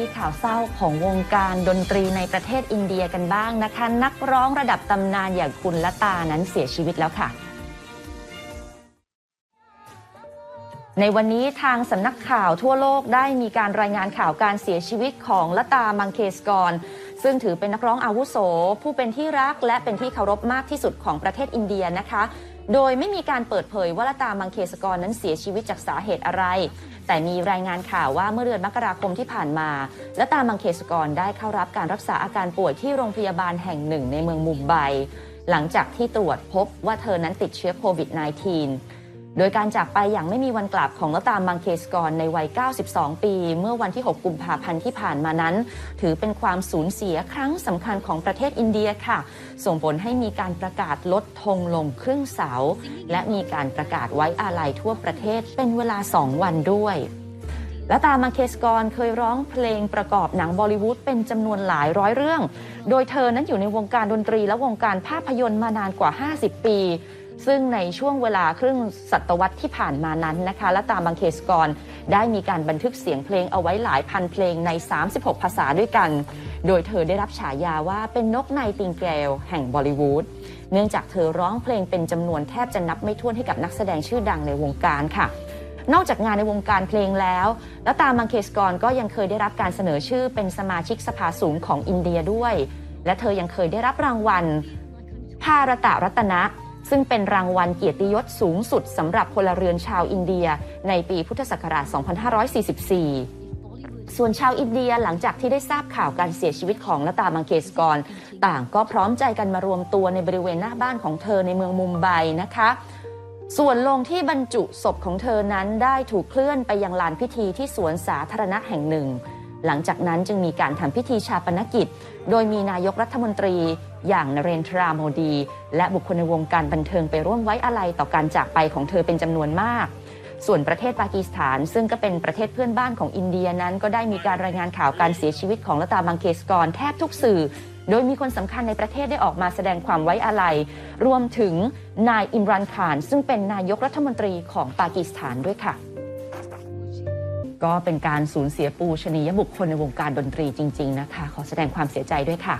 ที่ข่าวเศร้าของวงการดนตรีในประเทศอินเดียกันบ้างนะคะ นักร้องระดับตำนานอย่างคุณละตานั้นเสียชีวิตแล้วค่ะ ในวันนี้ทางสำนักข่าวทั่วโลกได้มีการรายงานข่าวการเสียชีวิตของละตามังเคสกรซึ่งถือเป็นนักร้องอาวุโส ผู้เป็นที่รักและเป็นที่เคารพมากที่สุดของประเทศอินเดียนะคะ โดยไม่มีการเปิดเผยว่าละตามังเคสกรนั้นเสียชีวิตจากสาเหตุอะไร แต่มีรายงานข่าวว่าเมื่อเดือนมกราคมที่ผ่านมาละตามังเคสกรได้เข้ารับการรักษาอาการป่วยที่โรงพยาบาลแห่งหนึ่งในเมืองมุมไบหลังจากที่ตรวจพบว่าเธอนั้นติดเชื้อโควิด -19 โดยการจากไปอย่างไม่มีวันกลับของลตามมังเคสกรในวัย 92 ปี เมื่อวันที่ 6 กุมภาพันธ์ที่ผ่านมานั้น ถือเป็นความสูญเสียครั้งสำคัญของประเทศอินเดียค่ะ ส่งผลให้มีการประกาศลดธงลงครึ่งเสา และมีการประกาศไว้อาลัยทั่วประเทศเป็นเวลา 2 วันด้วยและตามาเคสกรเคยร้องเพลงประกอบหนังบอลิวูดเป็นจำนวนหลายร้อยเรื่อง โดยเธอนั้นอยู่ในวงการดนตรีและวงการภาพยนตร์มานานกว่า 50 ปี ซึ่งในช่วงเวลาครึ่งศตวรรษที่ผ่านมานั้นนะคะ และตามบังเคสกรได้มีการบันทึกเสียงเพลงเอาไว้หลายพันเพลงใน 36 ภาษาด้วยกัน โดยเธอได้รับฉายาว่าเป็นนกไนติงเกลแห่งบอลิวูดเนื่องจากเธอร้องเพลงเป็นจำนวนแทบจะนับไม่ถ้วนให้กับนักแสดงชื่อดังในวงการค่ะนอกจากงานในวงการเพลงแล้ว แล้วตามังเคสกรก็ยังเคยได้รับการเสนอชื่อเป็นสมาชิกสภาสูงของอินเดียด้วย และเธอยังเคยได้รับรางวัลภารตะรัตนะ ซึ่งเป็นรางวัลเกียรติยศสูงสุดสำหรับพลเรือนชาวอินเดีย ในปีพุทธศักราช 2544ส่วนชาวอินเดียหลังจากที่ได้ทราบข่าวการเสียชีวิตของลตามังเคสกร ต่างก็พร้อมใจกันมารวมตัวในบริเวณหน้าบ้านของเธอในเมืองมุมไบนะคะ ส่วนโลงที่บรรจุศพของเธอนั้นได้ถูกเคลื่อนไปยังลานพิธีที่สวนสาธารณะแห่งหนึ่ง หลังจากนั้นจึงมีการทำพิธีชาปนกิจ โดยมีนายกรัฐมนตรี อย่างนเรนทราโมดี และบุคคลในวงการบันเทิงไปร่วมไว้อาลัยต่อการจากไปของเธอเป็นจำนวนมาก ส่วนประเทศปากีสถาน ซึ่งก็เป็นประเทศเพื่อนบ้านของอินเดียนั้น ก็ได้มีการรายงานข่าวการเสียชีวิตของลตาบังเคสกรแทบทุกสื่อ โดยมีคนสำคัญในประเทศได้ออกมาแสดงความไว้อาลัย รวมถึงนายอิมรันขาน ซึ่งเป็นนายกรัฐมนตรีของปากีสถานด้วยค่ะ ก็เป็นการสูญเสียปูชนียบุคคลในวงการดนตรีจริง ๆ นะคะ ขอแสดงความเสียใจด้วยค่ะ